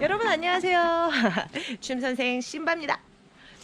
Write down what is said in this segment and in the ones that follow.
여러분 안녕하세요. 춤 선생 신바입니다.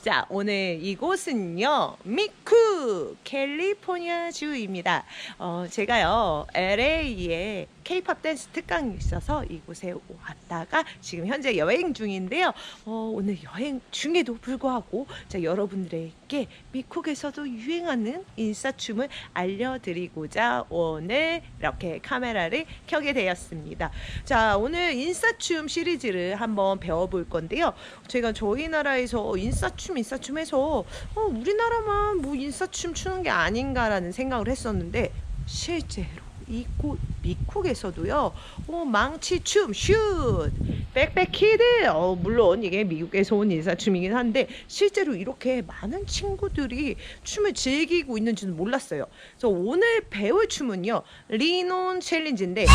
자, 오늘 이곳은요, 미쿠, 캘리포니아 주입니다. 어, 제가요, LA에 K-팝 댄스 특강이 있어서 이곳에 왔다가 지금 현재 여행 중인데요. 어, 오늘 여행 중에도 불구하고 자, 여러분들에게 미국에서도 유행하는 인싸춤을 알려드리고자 오늘 이렇게 카메라를 켜게 되었습니다. 자, 오늘 인싸춤 시리즈를 한번 배워볼 건데요. 제가 저희 나라에서 인싸춤, 인싸춤 해서 어, 우리나라만 뭐 인싸춤 추는 게 아닌가라는 생각을 했었는데 실제로 이곳 미국에서도요. 어, 망치춤 슛 백백키드 어, 물론 이게 미국에서 온 인사춤이긴 한데 실제로 이렇게 많은 친구들이 춤을 즐기고 있는지는 몰랐어요. 그래서 오늘 배울 춤은요. 리논 챌린지인데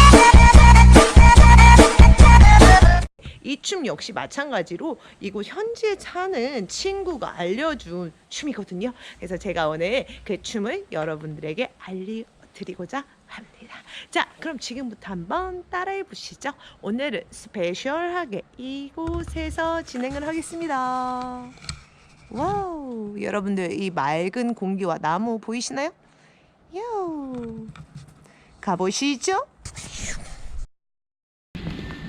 이춤 역시 마찬가지로 이곳 현지에 사는 친구가 알려준 춤이거든요. 그래서 제가 오늘 그 춤을 여러분들에게 알려드리고자 합니다. 자, 그럼 지금부터 한번 따라해 보시죠. 오늘은 스페셜하게 이곳에서 진행을 하겠습니다. 와우, 여러분들 이 맑은 공기와 나무 보이시나요? 요, 가보시죠.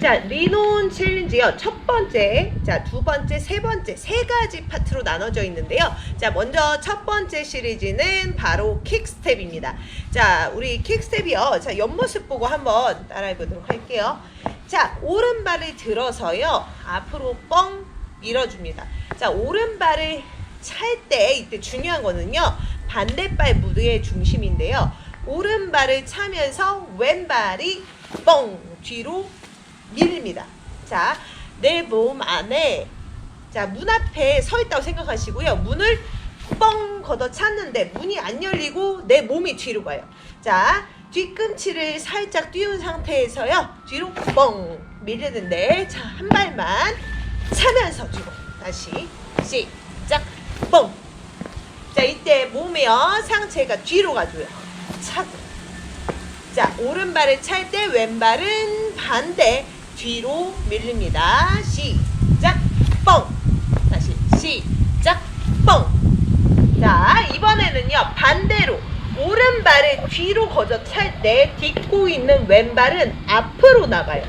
자, 리논 챌린지요. 첫 번째, 자, 두 번째, 세 번째, 세 가지 파트로 나눠져 있는데요. 자, 먼저 첫 번째 시리즈는 바로 킥스텝입니다. 자, 우리 킥스텝이요. 자, 옆모습 보고 한번 따라해 보도록 할게요. 자, 오른발을 들어서요. 앞으로 뻥 밀어줍니다. 자, 오른발을 찰 때 이때 중요한 거는요. 반대발 무드의 중심인데요. 오른발을 차면서 왼발이 뻥 뒤로 밀립니다. 자, 내 몸 안에 자, 문 앞에 서 있다고 생각하시고요. 문을 뻥 걷어 찼는데 문이 안 열리고 내 몸이 뒤로 가요. 자, 뒤꿈치를 살짝 띄운 상태에서요. 뒤로 뻥 밀리는데 자, 한 발만 차면서 뒤로 다시 시작 뻥. 자, 이때 몸이요. 상체가 뒤로 가줘요. 차고. 자, 오른발을 찰 때 왼발은 반대 뒤로 밀립니다. 시작 뻥. 다시 시작 뻥. 자, 이번에는요. 반대로 오른발을 뒤로 거저 찰 때 딛고 있는 왼발은 앞으로 나가요.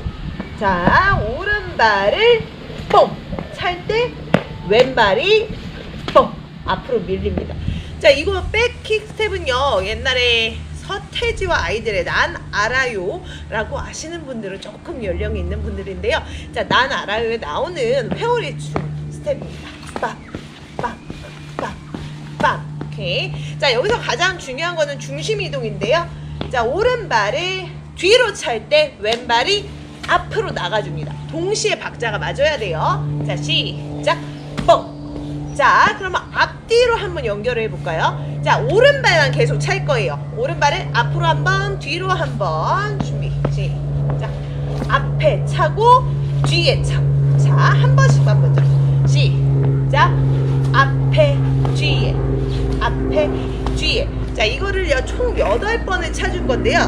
자, 오른발을 뻥. 찰 때 왼발이 뻥. 앞으로 밀립니다. 자, 이거 백킥 스텝은요. 옛날에 서태지와 아이들의 난 알아요 라고 아시는 분들은 조금 연령이 있는 분들인데요. 자, 난 알아요에 나오는 회오리 춤 스텝입니다. 빡, 빡, 빡, 빡. 오케이. 자, 여기서 가장 중요한 거는 중심 이동인데요. 자, 오른발을 뒤로 찰 때 왼발이 앞으로 나가줍니다. 동시에 박자가 맞아야 돼요. 자, 시작. 뻥. 자, 그러면 앞뒤로 한번 연결을 해볼까요? 자, 오른발만 계속 찰 거예요. 오른발을 앞으로 한 번, 뒤로 한 번. 준비. 시작. 앞에 차고, 뒤에 차고. 자, 한 번씩만 먼저. 시작. 앞에, 뒤에. 앞에, 뒤에. 자, 이거를요, 총 8번을 차줄 건데요.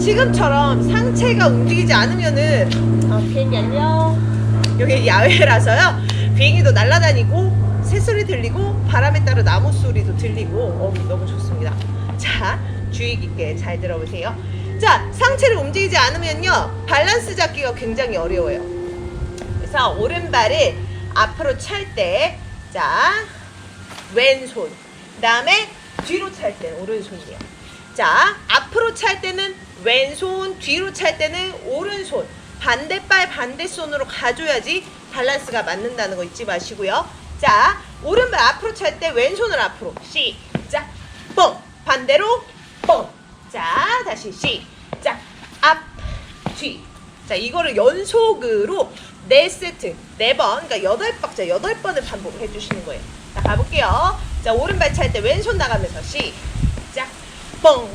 지금처럼 상체가 움직이지 않으면은, 아, 비행기 안녕. 여기 야외라서요. 비행기도 날아다니고 새소리 들리고 바람에 따라 나무 소리도 들리고 어, 너무 좋습니다. 자, 주의 깊게 잘 들어보세요. 자, 상체를 움직이지 않으면요. 밸런스 잡기가 굉장히 어려워요. 그래서 오른발을 앞으로 찰 때, 자, 왼손. 그 다음에 뒤로 찰 때는 오른손이에요. 자, 앞으로 찰 때는 왼손, 뒤로 찰 때는 오른손. 반대발 반대손으로 가줘야지 밸런스가 맞는다는 거 잊지 마시고요. 자, 오른발 앞으로 찰 때 왼손을 앞으로. 시작. 뻥. 반대로 뻥. 자, 다시 시작. 앞, 뒤. 자, 이거를 연속으로 네 세트, 네 번, 그러니까 여덟 박자, 여덟 번을 반복해 주시는 거예요. 자, 가볼게요. 자, 오른발 찰 때 왼손 나가면서 시작. 뻥,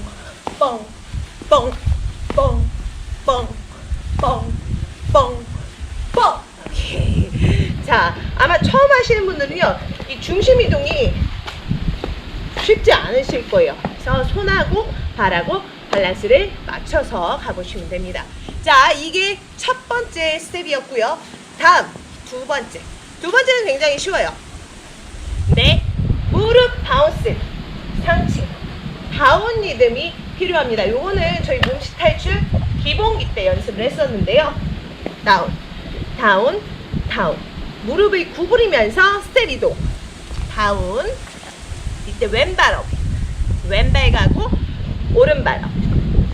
뻥, 뻥, 뻥, 뻥, 뻥, 뻥, 뻥. 자, 아마 처음 하시는 분들은요, 이 중심 이동이 쉽지 않으실 거예요. 그래서 손하고 발하고 밸런스를 맞춰서 가보시면 됩니다. 자, 이게 첫 번째 스텝이었고요. 다음 두 번째. 두 번째는 굉장히 쉬워요. 네, 무릎 바운스, 상체, 다운 리듬이 필요합니다. 요거는 저희 몸식 탈출 기본기 때 연습을 했었는데요. 다운, 다운, 다운. 무릎을 구부리면서 이동. 다운. 이때 왼발 업. 왼발 가고 오른발 업.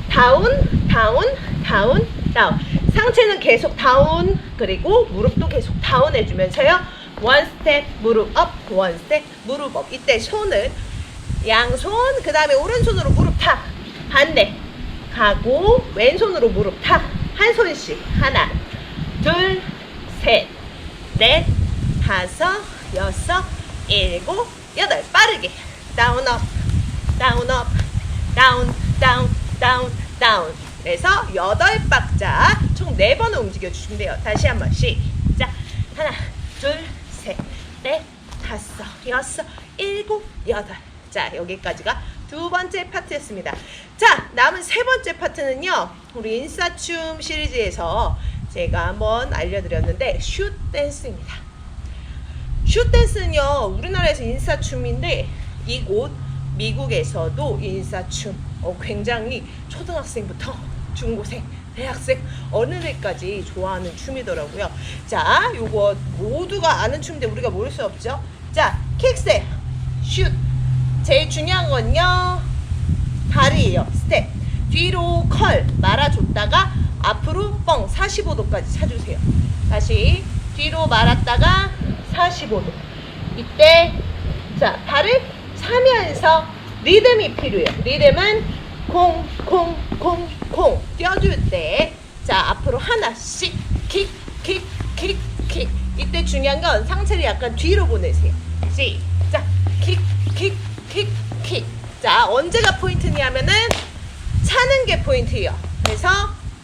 다운, 다운, 다운, 다운. 상체는 계속 다운, 그리고 무릎도 계속 다운 해주면서요. 원 스텝 무릎 업, 원 스텝 무릎 업. 이때 손은 양손, 그 다음에 오른손으로 무릎 타. 반대. 가고, 왼손으로 무릎 타. 한 손씩. 하나, 둘, 셋, 넷, 다섯, 여섯, 일곱, 여덟. 빠르게. 다운 업, 다운 업, 다운, 다운, 다운, 다운. 그래서 여덟 박자 총 네 번을 움직여 주시면 돼요. 다시 한번 시작. 하나, 둘, 셋, 넷, 다섯, 여섯, 일곱, 여덟. 자, 여기까지가 두 번째 파트였습니다. 자, 남은 세 번째 파트는요. 우리 인싸춤 시리즈에서 제가 한번 알려드렸는데 슛 댄스입니다. 슛 댄스는요 우리나라에서 인싸춤인데 이곳 미국에서도 인싸춤 어, 굉장히 초등학생부터 중고생 대학생 어른들까지 좋아하는 춤이더라고요. 자 요거 모두가 아는 춤인데 우리가 모를 수 없죠? 자 킥스텝 슛 제일 중요한 건요 다리예요. 스텝. 뒤로 컬 말아줬다가 앞으로 뻥 45도까지 차주세요. 다시 뒤로 말았다가 45도. 이때 자 발을 차면서 리듬이 필요해요. 리듬은 콩콩콩콩 뛰어줄 때 자 앞으로 하나씩 킥 킥 킥 킥. 이때 중요한 건 상체를 약간 뒤로 보내세요. 시작. 킥 킥 킥 킥 자 언제가 포인트냐면은 차는 게 포인트예요. 그래서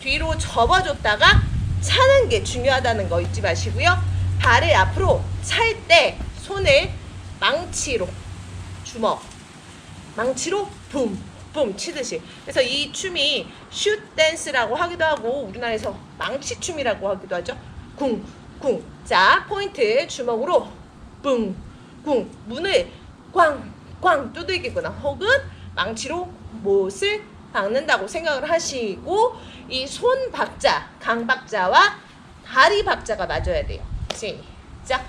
뒤로 접어줬다가 차는 게 중요하다는 거 잊지 마시고요. 발을 앞으로 찰 때 손을 망치로 주먹 망치로 붐붐 치듯이 그래서 이 춤이 슛 댄스라고 하기도 하고 우리나라에서 망치 춤이라고 하기도 하죠. 쿵쿵 자 포인트 주먹으로 뿡쿵 문을 꽝꽝 두들기거나 혹은 망치로 못을 박는다고 생각을 하시고 이 손 박자 강 박자와 다리 박자가 맞아야 돼요. 시작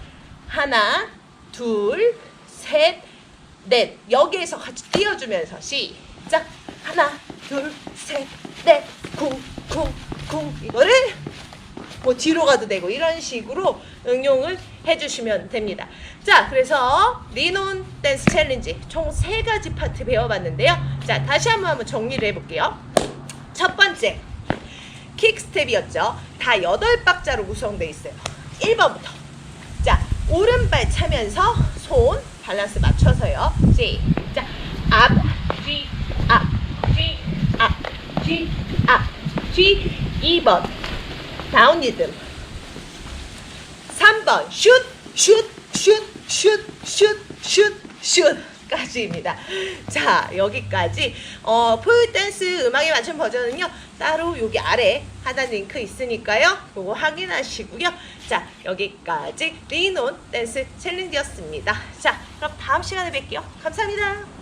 하나 둘 셋 넷 여기에서 같이 띄워주면서 시작 하나 둘 셋 넷 쿵 쿵 쿵 이거를 뭐 뒤로 가도 되고 이런 식으로 응용을 해주시면 됩니다. 자, 그래서 리논 댄스 챌린지 총 세 가지 파트 배워봤는데요. 자, 다시 한번 한번 정리를 해볼게요. 첫 번째 킥 스텝이었죠. 다 여덟 박자로 구성되어 있어요. 1번부터 자, 오른발 차면서 손 밸런스 맞춰서요. 시작. 앞, 뒤, 앞, 뒤. 2번 다운 리듬. 3번 슛, 슛, 슛, 슛, 슛, 슛, 슛 까지입니다. 자, 여기까지 어, 포유 댄스 음악에 맞춘 버전은요. 따로 여기 아래 하단 링크 있으니까요. 요거 확인하시고요. 자, 여기까지 리논 댄스 챌린지였습니다. 자, 그럼 다음 시간에 뵐게요. 감사합니다.